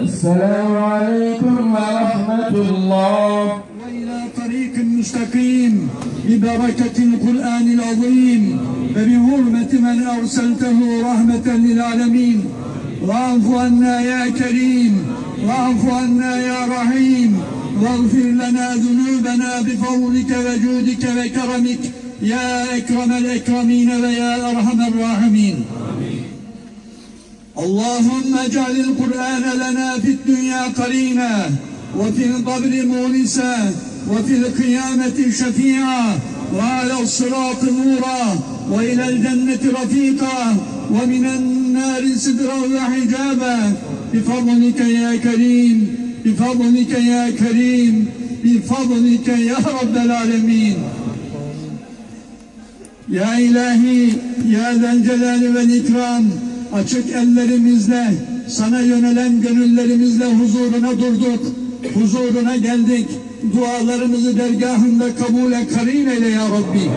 السلام عليكم ورحمة الله. وإلى طريق مستقيم ببركة القرآن العظيم وبحرمة من أرسلته رحمة للعالمين. واعف عنا يا كريم واعف عنا يا رحيم. واغفر لنا ذنوبنا بفضلك وجودك وكرمك. يا أكرم الأكرمين ويا أرحم الراحمين. اللهم اجعل القرآن لنا في الدنيا قرينا وفي القبر مونسا وفي القيامة شفيعا وعلى الصراط نورا وإلى الجنة رفيقا ومن النار سترا وحجابا. بفضلك يا كريم بفضلك يا كريم بفضلك يا رب العالمين. ilahi, ya zel celali vel ikram, açık ellerimizle, sana yönelen gönüllerimizle huzuruna durduk, huzuruna geldik. Dualarımızı dergahında kabule karin eyle ya Rabbi.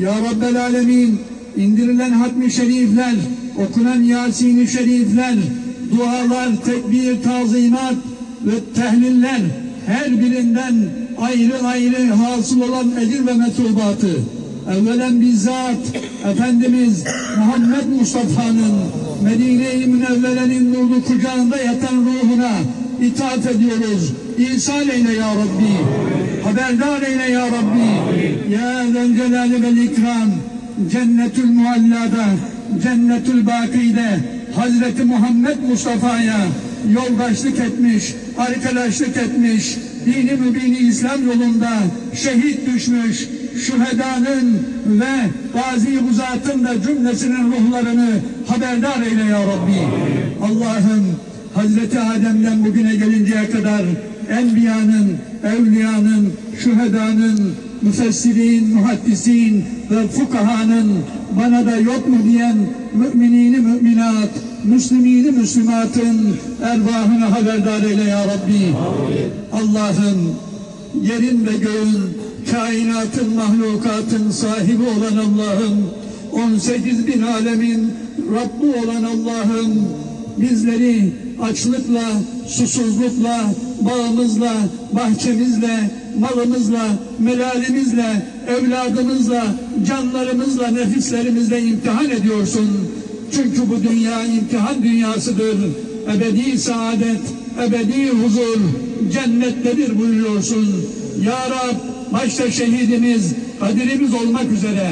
Ya Rabbel Alemin, indirilen hatmi şerifler, okunan Yasin-i şerifler, dualar, tekbir, tazimat ve tehliller, her birinden ayrı ayrı hasıl olan ecir ve metubatı, evvelen bizzat Efendimiz Muhammed Mustafa'nın Medine-i Münevvere'nin nurlu kucağında yatan ruhuna itaat ediyoruz. İsal eyle ya Rabbi. Haberdar eyle ya Rabbi. Ya zel celali vel ikram. Cennetül muallada, cennetül bakide Hazreti Muhammed Mustafa'ya yoldaşlık etmiş, arkadaşlık etmiş, dini mübini İslam yolunda şehit düşmüş, şühedanın ve gazi huzatın da cümlesinin ruhlarını haberdar eyle ya Rabbi. Allah'ım Hazreti Adem'den bugüne gelinceye kadar Enbiyanın, Evliyanın, Şühedanın, Müfessirin, Muhaddisin ve Fukahanın bana da yok mu diyen müminini müminat, Müslümini Müslümatın ervahını haberdar eyle ya Rabbi. Allah'ım yerin ve göğün, kainatın, mahlukatın sahibi olan Allah'ım, 18 bin alemin Rabbi olan Allah'ım, bizleri açlıkla, susuzlukla, bağımızla, bahçemizle, malımızla, melalimizle, evladımızla, canlarımızla, nefislerimizle imtihan ediyorsun. Çünkü bu dünya imtihan dünyasıdır. Ebedi saadet, ebedi huzur, cennettedir buyuruyorsun. Ya Rab, başta şehidimiz, kadirimiz olmak üzere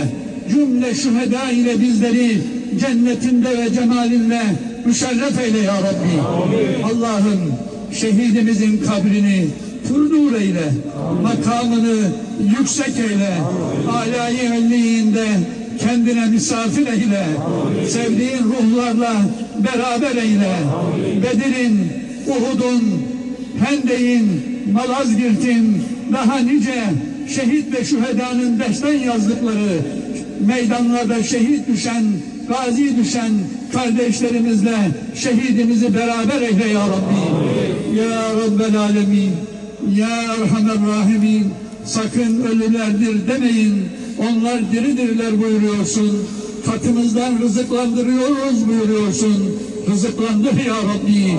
cümle şüheda ile bizleri cennetinde ve cemalinle müşerref eyle ya Rabbi. Allah'ım şehidimizin kabrini pürnur eyle, makamını yüksek eyle, alayı elliğinde kendine misafir eyle, sevdiğin ruhlarla beraber eyle. Bedir'in, Uhud'un, Hendek'in, Malazgirt'in daha nice şehit ve şühedanın destan yazdıkları meydanlarda şehit düşen, gazi düşen kardeşlerimizle şehidimizi beraber eyle ya Rabbi. Ya Rabbel Alemin, Ya Erhamer Rahimin, sakın ölülerdir demeyin, onlar diridirler buyuruyorsun. Katımızdan rızıklandırıyoruz buyuruyorsun. Rızıklandır ya Rabbi.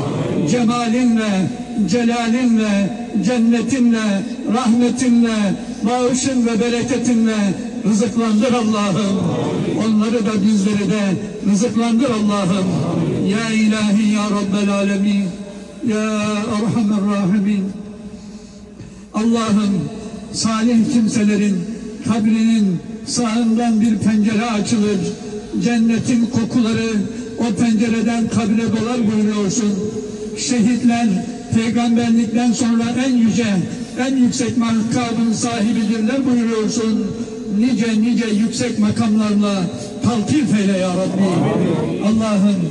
Cemalinle, celalinle, cennetinle, rahmetinle, bağışın ve bereketinle rızıklandır Allah'ım. Onları da bizleri de rızıklandır Allah'ım. Ya ilahi ya Rabbel alemin. Ya Erhamer Rahimin. Allah'ım salih kimselerin kabrinin sağından bir pencere açılır. Cennetin kokuları o pencereden kabre dolar buyuruyorsun. Şehitler peygamberlikten sonra en yüce, en yüksek makamın sahibidirler buyuruyorsun. Nice nice yüksek makamlarla taltif eyle ya Rabbi. Allah'ım,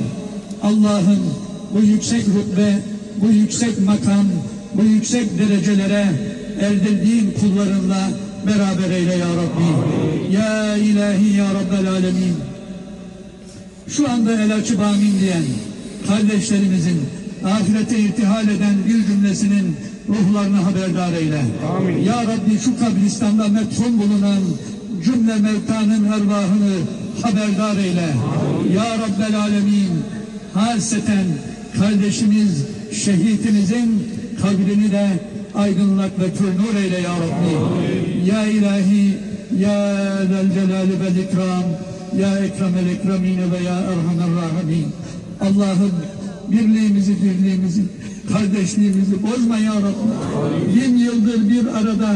Allah'ım bu yüksek rütbe, bu yüksek makam, bu yüksek derecelere erdirdiğin kullarınla beraber eyle ya Rabbi. Ya ilahi ya Rabbel alemin. Şu anda el açıp amin diyen kardeşlerimizin ahirete irtihal eden bir cümlesinin ruhlarını haberdar eyle. Ya Rabbi şu kabristanda metfun bulunan cümle mevtanın ervahını haberdar eyle. Ya Rabbel alemin haseten kardeşimiz şehitimizin kabrini de aydınlat ve kür nur eyle ya Rabbi. Ya ilahi, ya zel celali vel ikram, ya ekremel ekremine ve ya erhamer rahimin. Allah'ım birliğimizi, dirliğimizi, kardeşliğimizi bozma ya Rabbi. Bin yıldır bir arada,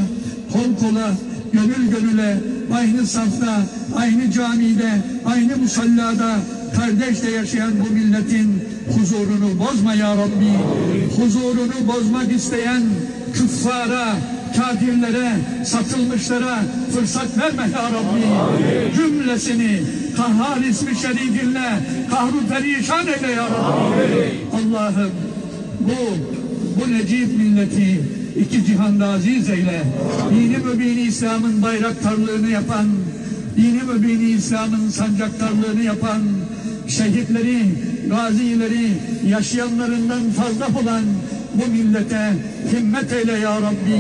kol kola, gönül gönüle, aynı safta, aynı camide, aynı musallada, kardeşle yaşayan bu milletin huzurunu bozma ya Rabbi. Huzurunu bozmak isteyen küffara, kafirlere, satılmışlara fırsat verme ya Rabbi. Cümlesini kahhar ismi şerifinle kahru perişan eyle ya Rabbi. Allah'ım bu, bu necip milleti iki cihanda aziz eyle. Dini mübini İslam'ın bayraktarlığını yapan, dini mübini İslam'ın sancaktarlığını yapan, şehitleri, gazileri, yaşayanlarından fazla olan bu millete himmet eyle ya Rabbi.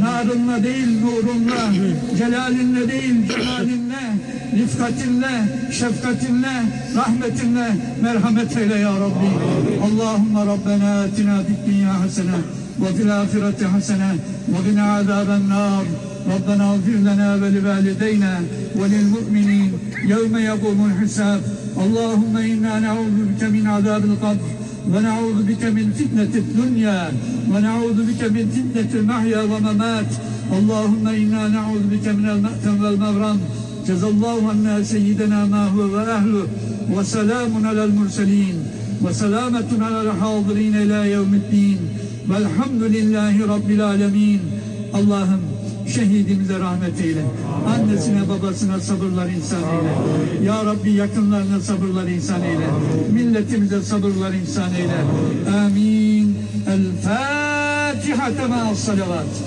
Narınla değil nurunla, celalinle değil cemalinle, rifkatinle, şefkatinle, rahmetinle merhamet eyle ya Rabbi. Allahümme Rabbena atina fid dünya hasene ve fil ahireti hasene ve qina azaben nar. ربنا اغفر لنا ولوالدينا وللمؤمنين يوم يقوم الحساب اللهم انا نعوذ بك من عذاب القبر ونعوذ بك من فتنة الدنيا ونعوذ بك من فتنة المحيا وممات اللهم إنا نعوذ بك من المأتم والمغرم جزا الله عنا سيدنا ما هو وأهله وسلام على المرسلين وسلامة على الحاضرين إلى يوم الدين والحمد لله رب العالمين اللهم şehidimize rahmet eyle. Annesine babasına sabırlar insan eyle. Ya Rabbi yakınlarına sabırlar insan eyle. Milletimize sabırlar insan eyle. Amin. El Fatiha tema salavat.